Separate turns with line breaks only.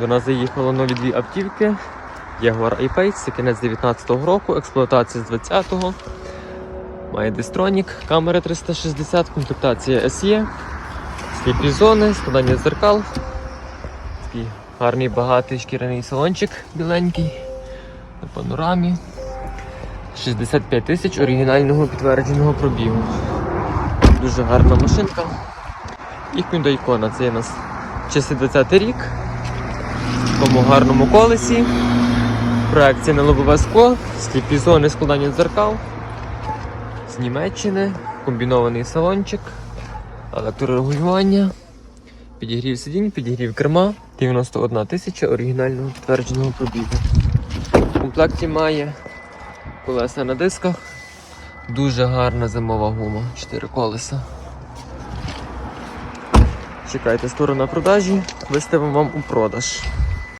До нас заїхало нові дві автівки. Jaguar I-Pace, це кінець 19-го року, експлуатація з 20-го. Має дистронік, камера 360, комплектація SE, сліпі зони, складання дзеркал. Такий гарний багатий шкіряний салончик біленький на панорамі. 65 тисяч оригінального підтвердженого пробігу. Дуже гарна машинка. І Hyundai Kona, це у нас часи 20 рік. Такому гарному колесі. Проекція на лобове скло, сліпі зони складання дзеркал. З Німеччини, комбінований салончик, електрорегулювання, підігрів сидінь, підігрів керма, 91 тисяча оригінального підтвердженого пробігу. В комплекті має колеса на дисках, дуже гарна зимова гума, 4 колеса. Чекайте сторона продажі, виставимо вам у продаж.